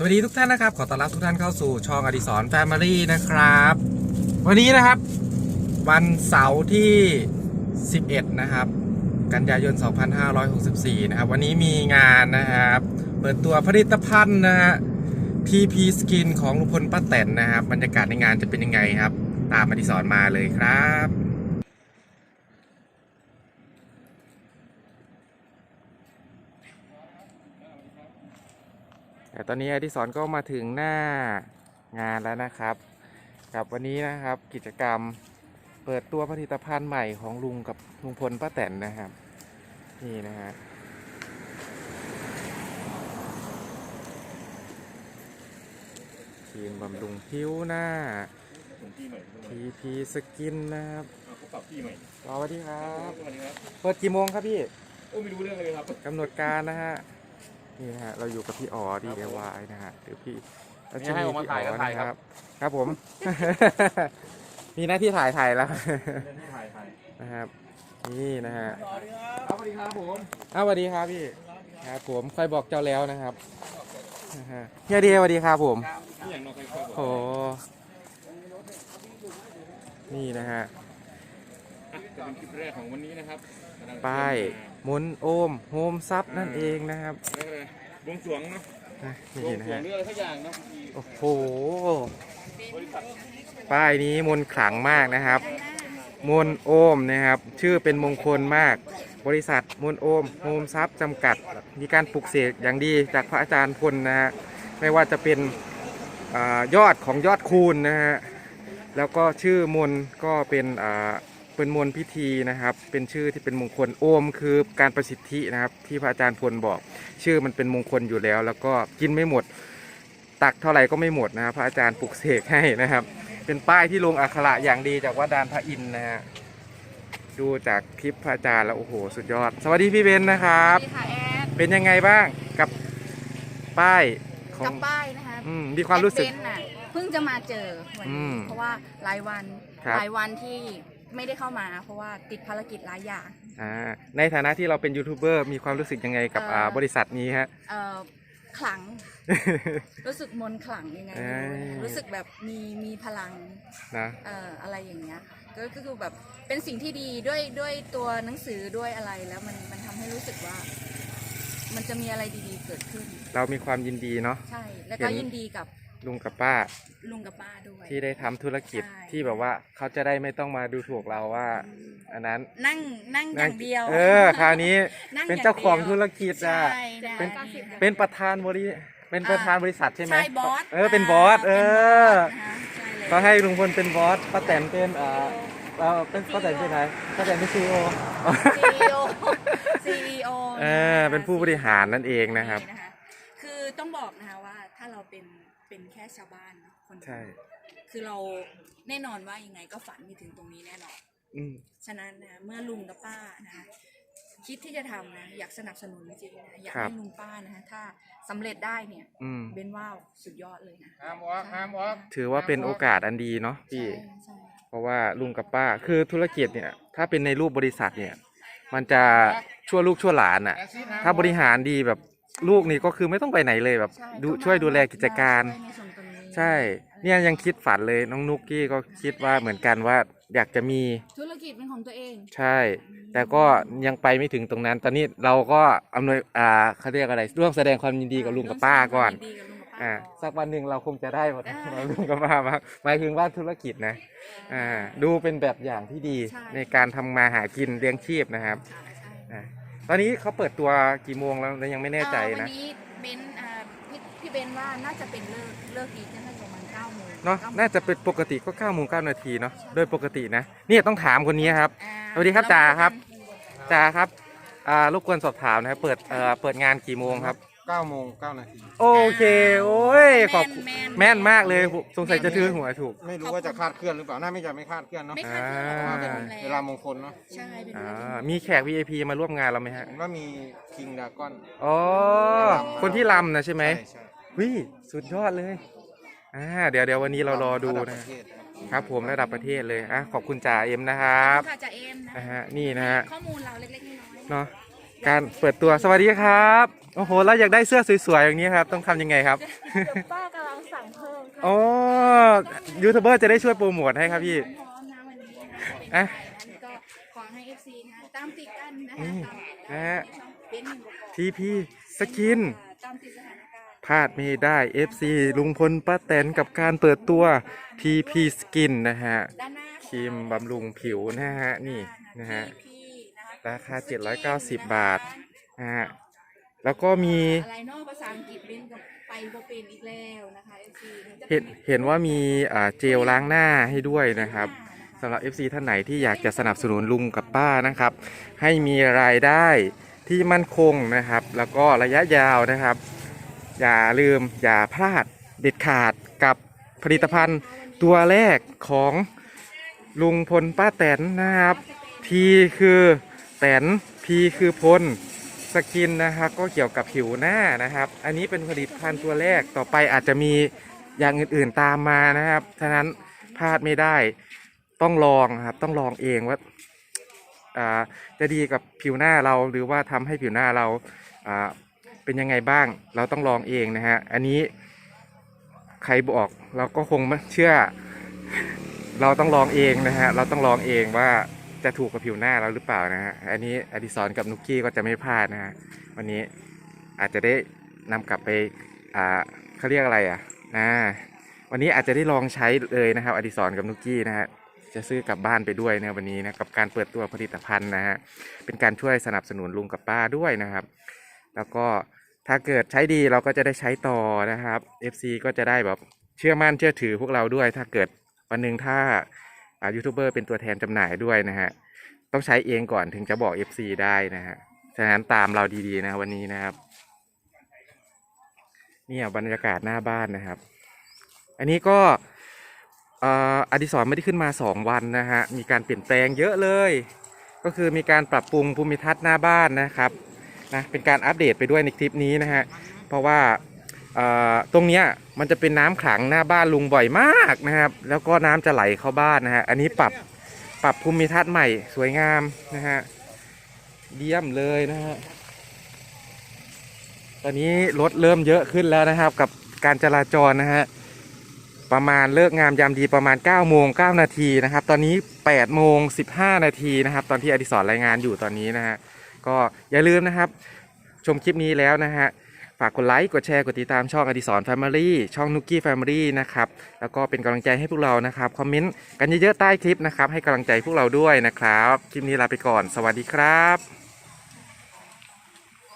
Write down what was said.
สวัสดีทุกท่านนะครับ ขอต้อนรับทุกท่านเข้าสู่ช่องอดิสรแฟมิลี่นะครับ วันนี้นะครับ วันเสาร์ที่ 11 นะครับ กันยายน 2564 นะครับ วันนี้มีงานนะครับ เปิดตัวผลิตภัณฑ์นะฮะ TP Skin ของลุงพลป้าแตนนะครับ บรรยากาศในงานจะเป็นยังไงครับ ตามอดิสรมาเลยครับ แต่ตอนนี้อดิสรก็มาถึงหน้างานแล้วนะครับ กับวันนี้นะครับกิจกรรมเปิดตัวผลิตภัณฑ์ใหม่ของลุงกับลุงพลป้าแตนนะครับนี่นะฮะครีมบำรุงผิวหน้าผมที่ใหม่ด้วย TP Skin นะครับเอาเขาปรับที่ใหม่สวัสดีครับสวัสดีครับ เปิดกี่โมงครับพี่ โอ้ไม่รู้เรื่องเลยครับกำหนดการนะฮะ นี่นะฮะเราอยู่กับพี่อ๋อดีเอวายนะฮะหรือพี่รัชนีพี่อ๋อนะครับ ครับผม มีหน้าที่ถ่ายถ่ายแล้วถ่ายถ่ายนะครับ นี่นะฮะสวัสดีครับผมอ้าวสวัสดีครับพี่ครับผมค่อยบอกเจ้าแล้วนะครับนะฮะเฮียเดียสวัสดีครับผมนี่อย่างน้องเคยคุยโอ้นี่นะฮะ จะเป็นคลิปแรกของวันนี้นะครับป้ายมนโอมโฮมซับนั่นเองนะครับเรียกอะไรบวงสรวงเนาะนะบวนี่งนะสรวงฮะเรื่องอะไรสักอย่างเนาะโอ้โห บริษัทป้ายนี้มนต์ขลังมากนะครับ มนโอมนะครับ ชื่อเป็นมงคลมาก บริษัทมนโอมโฮมซับจำกัด มีการปลุกเสกอย่างดีจากพระอาจารย์พลนะฮะไม่ว่าจะเป็นอายอดของยอดคูณนะฮะแล้วก็ชื่อมนต์ก็เป็นอ่า เป็นมนต์พิธีนะครับ เป็นชื่อที่เป็นมงคลโอมคือการประสิทธินะครับ ที่พระอาจารย์พลบอก ชื่อมันเป็นมงคลอยู่แล้ว แล้วก็กินไม่หมด ตักเท่าไหร่ก็ไม่หมดนะครับพระอาจารย์ปลุกเสกให้นะครับ เป็นป้ายที่ลงอักขระอย่างดีจากวัดดานพระอินทร์นะฮะดูจากคลิปพระอาจารย์แล้วโอ้โหสุดยอด สวัสดีพี่เบนซ์นะครับสวัสดีค่ะแอดเป็นยังไงบ้างกับป้ายขอกังบป้ายนะคะอืมมีความรู้สึก แอดเบนซ์น่ะเพิ่งจะมาเจอวันอืนี้มเพราะว่าหลายวันครับ หลายวันที่ ไม่ได้เข้ามาเพราะว่าติดภารกิจหลายอย่างอ่าในฐานะที่เราเป็นยูทูบเบอร์มีความรู้สึกยังไงกับเอ่ออ่อ่าบริษัทนี้ฮะ เอ่อขลัง รู้สึกมนต์ขลังยังไงไม่รู้เอ้ย รู้สึกแบบมีมีพลังนะเอ่ออะไรอย่างเงี้ยก็ก็คือแบบเป็นสิ่งที่ดีด้วยด้วยตัวหนังสือด้วยอะไรแล้วมันมันทำให้รู้สึกว่า มันจะมีอะไรดีๆเกิดขึ้น เรามีความยินดีเนาะ ใช่ แล้วก็เห็น ยินดีกับ ลุงกับป้าลุงกับป้าด้วย ที่ได้ทำธุรกิจใช่ ที่แบบว่าเขาจะได้ไม่ต้องมาดูถูกเราว่า อันนั้นนั่งนั่งอย่างเดียวเออคราวนี้นั่งเป็นย่เจ้าของดียวธุรกิจอะ ใช่ได้ เป็นค่ะเป็นประธานบริเป็นประธานบริษัทใช่ไหมใช่บอสเออเป็นบอส เออเขาเขาให้ลุงพลเป็นบอสป้าแตนเป็นอ่าเราเป็นป้าแตนเป็นไหนป้าแตนเป็นซีโอซีโอซีโอเออเป็นผู้บริหารนั่นเองนะครับคือต้องบอกนะคะว่าถ้าเราเป็น เป็นแค่ชาวบ้านเนอะคนหนึ่งใช่ คือเราแน่นอนว่ายังไงก็ฝันไม่ถึงตรงนี้แน่นอน อืม ฉะนั้นนะเมื่อลุงกับป้านะคะคิดที่จะทำนะอยากสนับสนุนจริงๆนะอยากให้ลุงป้านะคะถ้าสำเร็จได้เนี่ย อืม เบนว่าวสุดยอดเลยนะห้ามวอกห้ามวอกถือว่าเป็นโอกาสอันดีเนาะพี่ใช่ใช่เพราะว่าลุงกับป้า คือธุรกิจเนี่ย ถ้าเป็นในรูปบริษัทเนี่ย มันจะชั่วลูกชั่วหลานอะ่ะ ถ้าบริหารดีแบบ ลูกนี่ก็คือไม่ต้องไปไหนเลยแบบใช่ดูก็มาช่วยดูแลกิจการ ช่วยในส่วนตรงนี้ใช่ เนี่ยยังคิดฝันเลยน้องนุกกี้ก็คิดว่าเหมือนกันว่าอยากจะมี ธุรกิจเป็นของตัวเองใช่ แต่ก็ยังไปไม่ถึงตรงนั้น ตอนนี้เราก็อำนวยอ่าเขาเรียกอะไร ร่วมแสดงความยินดีกับลุงกับป้าก่อนดีกับลุงกับป้าอ่าก่อน สักวันหนึ่งเราคงจะได้หมดอ่าเราลุงกับป้ามาหมายถึงว่าธุรกิจนะอ่าดูเป็นแบบอย่างที่ดีใช่ ในการทำมาหากินเลี้ยงชีพนะครับใช่ใช่อ่า ตอนนี้เขาเปิดตัวกี่โมงแล้วเรายังไม่แน่ใจเอ่อวันะนี้เบนซ์อ่าพี่พี่เบนซ์ว่าน่าจะเป็นเลิกเลิกดีน่าจะประมาณเก้าโมงเนาะก้โมงน่าจะเป็นปกติก็9โมง9นาทีเนาะโดยปกตินะเนี่ยต้องถามคนนี้ครับ อ่าสวัสดีครับจ่าครับจ้าครับอ่ารบกวนสอบถามนะครับเปิดเอ่อเปิดงานกี่โมงครับ 9โมง9นาที โอเค โอ้ยขอบคุณแม่นมากเลยสงสัยจะถือหัวถูก ไม่รู้ว่าจะคาดเคลื่อนหรือเปล่า น่าไม่จะไม่คาดเคลื่อนเนาะไม่คาดคิดหรอกอ่าว่าเป็นโรงแรมเวลามงคลเนาะใช่เป็นอ่เวลาามีแขก VIP มาร่วมงานเราไหมฮะ เห็นว่ามีคิงดากอน อ๋อ คนที่ลำนะใช่ไหมใช่วิสุดยอดเลยอ่าเดี๋ยวเดี๋ยววันนี้เรารอดูระดับนะประเทศครับผมระดับประเทศเลยอะขอบคุณจ่าเอ็มนะครับค่ะจ่าเอ็มนะนะฮะนี่นะฮะ ข้อมูลเราเล็กๆน้อยๆ เนาะ การเปิดตัวสวัสดีครับ โอ้โหแล้วอยากได้เสื้อสวยๆอย่างนี้ครับ ต้องทำยังไงครับป้ากำลังสั่งเพิ่มค่ะโอ้ยูทูบเบอร์จะได้ช่วยโปรโมทให้ครับพี่ พร้อมนะวันนี้นะคะอะเป็นก็ขอให้ FC นะคะตามติดกันนะคะนี่ตามติดนะฮะช่องเป็นหนึ่งประกอบทีพีสกินตามติดสถานการณ์พลาดไม่ได้ FC ลุงพลป้าแตนกับการเปิดตัว TP Skin นะฮะด้านหน้าครีมบำรุงผิวนะฮะนี่นะฮะ พี่นะคะ ราคา 790 บาทนะฮะแล้วก็มี อะไรเนอกภาษาอังกฤษเป็นกับไปโบเป็นอีกแล้วนะคะ FC จะเห็นเห็นว่ามีอ่าเจลล้างหน้าให้ด้วยนะครับสำหรับ FC ท่านไหนที่อยากจะสนับสนุนลุงกับป้านะครับ ให้มีรายได้ที่มั่นคงนะครับ แล้วก็ระยะยาวนะครับ อย่าลืมอย่าพลาดเด็ดขาดกับผลิตภัณฑ์ตัวแรกของลุงพลป้าแตนนะครับ P คือ แตน P คือพลสกินนะครับก็เกี่ยวกับผิวหน้านะครับ อันนี้เป็นผลิตภัณฑ์ตัวแรกต่อไปอาจจะมีอย่างอื่นๆตามมานะครับฉะนั้นพลาดไม่ได้ต้องลองครับต้องลองเองว่าาจะดีกับผิวหน้าเราหรือว่าทำให้ผิวหน้าเราาเป็นยังไงบ้าง เราต้องลองเองนะฮะอันนี้ใครบอกเราก็คงไม่เชื่อ เราต้องลองเองนะฮะเราต้องลองเองว่า จะถูกกับผิวหน้าเราหรือเปล่านะฮะ อันนี้อดิศรกับนุกกี้ก็จะไม่พลาดนะฮะ วันนี้อาจจะได้นำกลับไป อ่าเขาเรียกอะไรอะนะวันนี้อาจจะได้ลองใช้เลยนะครับ อดิศรกับนุกกี้นะฮะ จะซื้อกลับบ้านไปด้วยนะวันนี้นะ กับการเปิดตัวผลิตภัณฑ์นะฮะ เป็นการช่วยสนับสนุนลุงกับป้าด้วยนะครับ แล้วก็ถ้าเกิดใช้ดีเราก็จะได้ใช้ต่อนะครับ FC ก็จะได้แบบเชื่อมั่นเชื่อถือพวกเราด้วย ถ้าเกิดวันหนึ่งถ้า ยูทูบเบอร์เป็นตัวแทนจำหน่ายด้วยนะฮะ ต้องใช้เองก่อนถึงจะบอก FC ได้นะฮะ ฉะนั้นตามเราดีๆนะวันนี้นะครับ เนี่ยบรรยากาศหน้าบ้านนะครับ อันนี้ก็ออดิศรไม่ได้ขึ้นมา 2 วันนะฮะ มีการเปลี่ยนแปลงเยอะเลย ก็คือมีการปรับปรุงภูมิทัศน์หน้าบ้านนะครับนะเป็นการอัปเดตไปด้วยในคลิปนี้นะฮะ เพราะว่า ตรงเนี้ยมันจะเป็นน้ำขังหน้าบ้านลุงบ่อยมากนะครับ แล้วก็น้ำจะไหลเข้าบ้านนะฮะอันนี้ปรับปรับภูมิทัศน์ใหม่สวยงามนะฮะเยี่ยมเลยนะฮะตอนนี้รถเริ่มเยอะขึ้นแล้วนะครับ กับการจราจรนะฮะประมาณเลิกงามยามดีประมาณ9โมง9นาทีนะครับ ตอนนี้8โมง15 นาทีนะครับ ตอนที่อดิศรรายงานอยู่ตอนนี้นะฮะก็อย่าลืมนะครับ ชมคลิปนี้แล้วนะฮะ ฝากกดไลค์กดแชร์กดติดตามช่องอดิศรแฟมิลี่ช่องนุกกี้แฟมิลี่นะครับแล้วก็เป็นกำลังใจให้พวกเรานะครับคอมเมนต์กันเยอะๆใต้คลิปนะครับให้กำลังใจพวกเราด้วยนะครับคลิปนี้ลาไปก่อน สวัสดีครับ